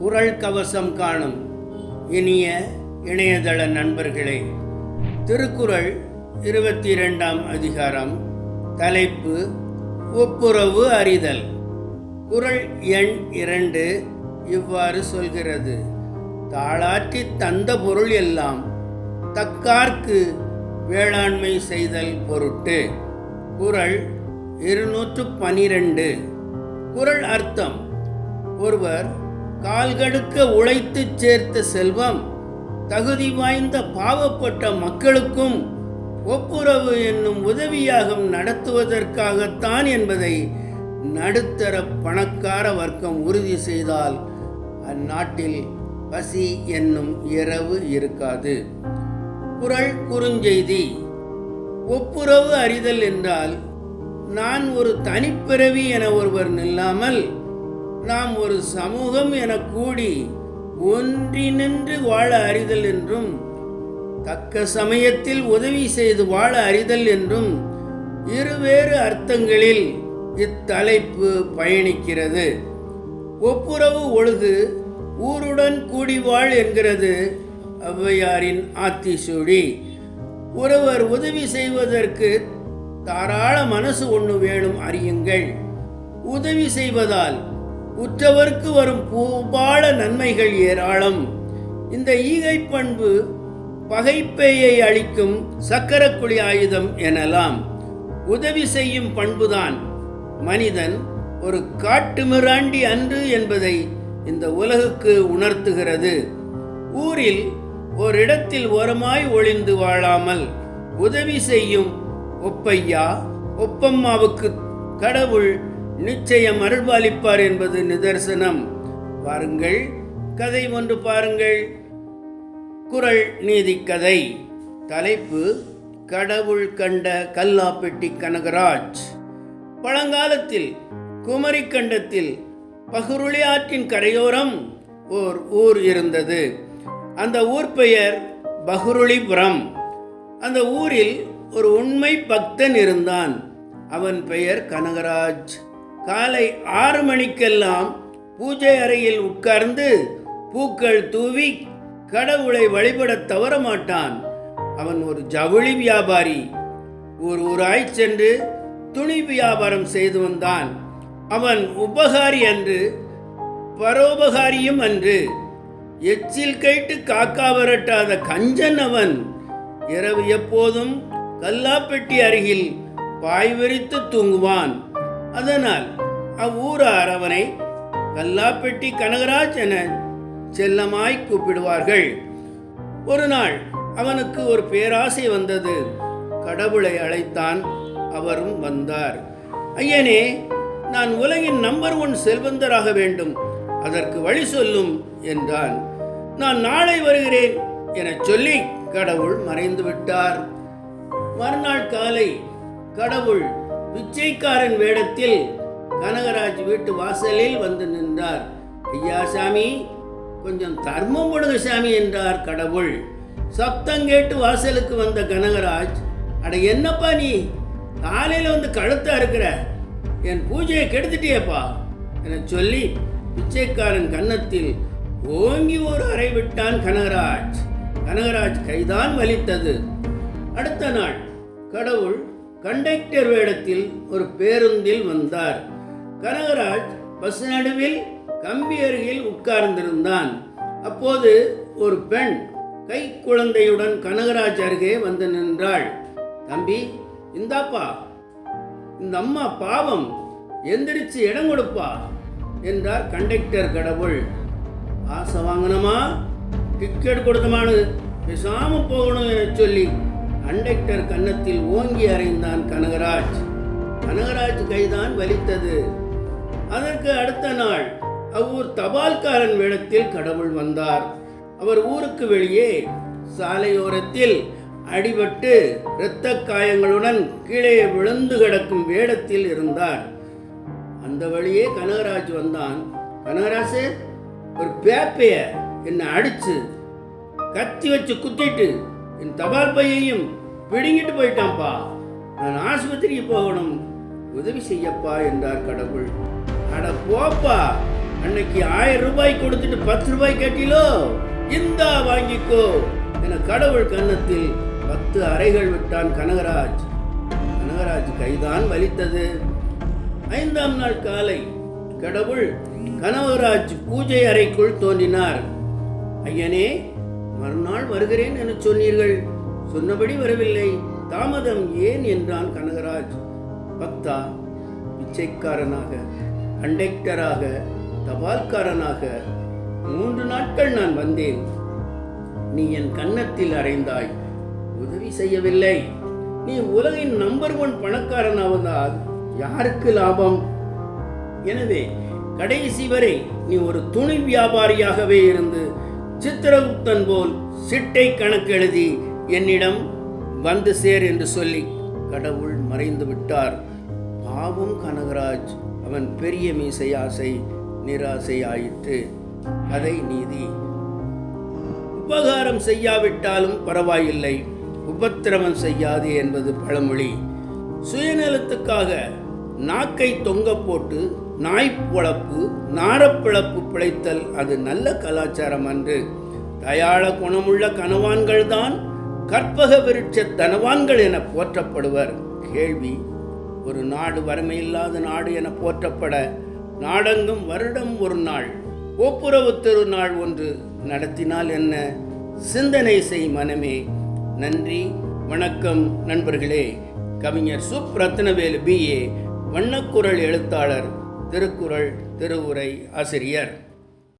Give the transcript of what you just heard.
குரல் கவசம் காணும் இனிய இணையதள நண்பர்களே திருக்குறள் இருபத்தி இரண்டாம் அதிகாரம் தலைப்பு ஒப்புரவு அறிதல். குரல் எண் இரண்டு இவ்வாறு சொல்கிறது. தாளாற்றி தந்த பொருள் எல்லாம் தக்கார்க்கு வேளாண்மை செய்தல் பொருட்டு. குரல் இருநூற்று பனிரெண்டு. குரல் அர்த்தம் ஒருவர் கால்கடுக்க உழைத்துச் சேர்த்த செல்வம் தகுதி வாய்ந்த பாவப்பட்ட மக்களுக்கும் ஒப்புரவு என்னும் உதவியாகம் நடத்துவதற்காகத்தான் என்பதை நடுத்தர பணக்கார வர்க்கம் உறுதி செய்தால் அந்நாட்டில் பசி என்னும் இரவு இருக்காது. குரல் குறுஞ்செய்தி ஒப்புரவு அறிதல் என்றால் நான் ஒரு தனிப்பிறவி என ஒருவர் நில்லாமல் நாம் ஒரு சமூகம் என கூடி ஒன்றினின்று வாழ அறிதல் என்றும் தக்க சமயத்தில் உதவி செய்து வாழ அறிதல் என்றும் இருவேறு அர்த்தங்களில் இத்தலைப்பு பயணிக்கிறது. ஒப்புரவு ஒழுகு ஊருடன் கூடி வாழ் என்கிறது ஔவையாரின் ஆத்திசூடி. ஒருவர் உதவி செய்வதற்கு தாராள மனசு ஒன்று வேணும் அறியுங்கள். உதவி செய்வதால் உற்றவர்க்கு வரும் பூபால நன்மைகள் ஏராளம். இந்த ஈகை பண்பு பகைப்பேயை அளிக்கும் சக்கரக்குழி ஆயுதம் எனலாம். உதவி செய்யும் பண்புதான் மனிதன் ஒரு காட்டுமிராண்டி அன்று என்பதை இந்த உலகுக்கு உணர்த்துகிறது. ஊரில் ஓரிடத்தில் ஓரமாய் ஒளிந்து வாழாமல் உதவி செய்யும் ஒப்பையா ஒப்பம்மாவுக்கு கடவுள் நிச்சயம் அருள்பாலிப்பார் என்பது நிதர்சனம். பாருங்கள் கதை ஒன்று பாருங்கள். குறள் நீதிக்கதை தலைப்பு கடவுள் கண்ட கல்லாப்பெட்டி கனகராஜ். பழங்காலத்தில் குமரிக்கண்டத்தில் பகுருளி ஆற்றின் கரையோரம் ஓர் ஊர் இருந்தது. அந்த ஊர் பெயர் பகுருளிபுரம். அந்த ஊரில் ஒரு உண்மை பக்தன் இருந்தான். அவன் பெயர் கனகராஜ். காலை ஆறு மணிக்கெல்லாம் பூஜை அறையில் உட்கார்ந்து பூக்கள் தூவி கடவுளை வழிபடத் தவற மாட்டான். அவன் ஒரு ஜவுளி வியாபாரி. ஒரு ஊராய் சென்று துணி வியாபாரம் செய்து வந்தான். அவன் உபகாரி அன்று பரோபகாரியும் அன்று. எச்சில் கைட்டு காக்கா வரட்டாத கஞ்சன் அவன். இரவு எப்போதும் கல்லாப்பெட்டி அருகில் பாய்வெறித்து தூங்குவான். அதனால் அவ்வூரார் அவனை கல்லாப்பெட்டி கனகராஜ் என செல்லமாய் கூப்பிடுவார்கள். ஒரு நாள் அவனுக்கு ஒரு பேராசை வந்தது. கடவுளை அழைத்தான் அவரும் வந்தார். ஐயனே நான் உலகின் நம்பர் ஒன் செல்வந்தராக வேண்டும். அதற்கு வழி சொல்லும் என்றான். நான் நாளை வருகிறேன் எனச் சொல்லி கடவுள் மறைந்து விட்டார் மறுநாள் காலை கடவுள் பிச்சைக்காரன் வேடத்தில் கனகராஜ் வீட்டு வாசலில் வந்து நின்றார். ஐயா சாமி கொஞ்சம் தர்மம் கொடுங்க சாமி என்றார் கடவுள். சப்தம் கேட்டு வாசலுக்கு வந்த கனகராஜ் அட என்னப்பா நீ? காலையில் வந்து கழுத்தா இருக்கிற? என் பூஜையை கெடுத்துட்டியப்பா என சொல்லி பிச்சைக்காரன் கன்னத்தில் ஓங்கி ஒரு அறை விட்டான் கனகராஜ். கனகராஜ் கைதான் வலித்தது. அடுத்த நாள் கடவுள் கண்டக்டர் வேடத்தில் ஒரு பேருந்தில் வந்தார். கனகராஜ் பஸ் நடுவில் கம்பி அருகில் உட்கார்ந்திருந்தான். அப்போது ஒரு பெண் கை குழந்தையுடன் கனகராஜ் அருகே வந்து நின்றாள். தம்பி இந்தாப்பா. இந்த அம்மா பாவம். எந்திரிச்சு இடம் கொடுப்பா என்றார் கண்டக்டர் கடவுள். ஆசை வாங்கினமா டிக்கெட் கொடுத்தமானு பேசாமல் போகணும் சொல்லி கண்டக்டர் கன்னத்தில் ஓங்கி அறைந்தான் கனகராஜ். கனகராஜ் கைதான் வலித்தது. அதற்கு அடுத்த நாள் அவ்வூர் தபால்காரன் வேடத்தில் கடவுள் வந்தார். அவர் ஊருக்கு வெளியே சாலையோரத்தில் அடிபட்டு இரத்த காயங்களுடன் கீழே விழுந்து கிடக்கும் வேடத்தில் இருந்தார். அந்த வழியே கனகராஜ் வந்தான். கனகராஜு ஒரு பேப்பைய என்னை அடிச்சு கத்தி வச்சு குத்திட்டு என் தபால் பையையும் பிடுங்கிட்டு போயிட்டான்ப்பா நான் ஆஸ்பத்திரிக்கு போகணும். உதவி செய்யப்பா என்றார் கடவுள். அட போப்பா அன்னைக்கு ஆயிரம் ரூபாய் கொடுத்துட்டு பத்து ரூபாய் கட்டிலோ? இந்தா வாங்கிக்கோ என கடவுள் கன்னத்தில் பத்து அறைகள் விட்டான் கனகராஜ். கனகராஜ் கைதான் வலித்தது. ஐந்தாம் நாள் காலை கடவுள் கனகராஜ் பூஜை அறைக்குள் தோன்றினார். ஐயனே மறுநாள் வருகிறேன் என சொன்னீர்கள். சொன்னபடி வரவில்லை. தாமதம் ஏன் என்றான் கனகராஜ். பக்தா பிச்சைக்காரனாக கண்டக்டராக தபால்காரனாக மூன்று நாட்கள் நான் வந்தேன். நீ என் கன்னத்தில் அறைந்தாய். உதவி செய்யவில்லை. நீ உலகின் நம்பர் ஒன் பணக்காரனாவதால் யாருக்கு லாபம்? எனவே கடைசி வரை நீ ஒரு துணி வியாபாரியாகவே இருந்து சித்திரகுப்தன் போல் சிட்டை கணக்கு எழுதி என்னிடம் வந்து சேர் என்று சொல்லி கடவுள் மறைந்து விட்டார். பாவம் கனகராஜ் அவன் பெரிய மீசை ஆசை நிராசை ஆயிற்று. கதை நீதி உபகாரம் செய்யாவிட்டாலும் பரவாயில்லை. உபத்திரவம் செய்யாது என்பது பழமொழி. சுயநலத்துக்காக நாக்கை தொங்க போட்டு நாய் பொழப்பு நாரப்பிழப்பு பிழைத்தல் அது நல்ல கலாச்சாரம் அன்று. தயாள குணமுள்ள கனவான்கள்தான் கற்பக விருட்ச தனவான்கள் என போற்றப்படுவர். கேள்வி ஒரு நாடு வறுமையில்லாத நாடு என போற்றப்பட நாடெங்கும் வருடம் ஒரு நாள் ஒப்புரவு திருநாள் ஒன்று நடத்தினால் என்ன? சிந்தனை செய் மனமே. நன்றி வணக்கம் நண்பர்களே. கவிஞர் சுப்ரத்னவேலு பி பிஏ வண்ணக்குரல் எழுத்தாளர் திருக்குறள் திருவுரை ஆசிரியர்.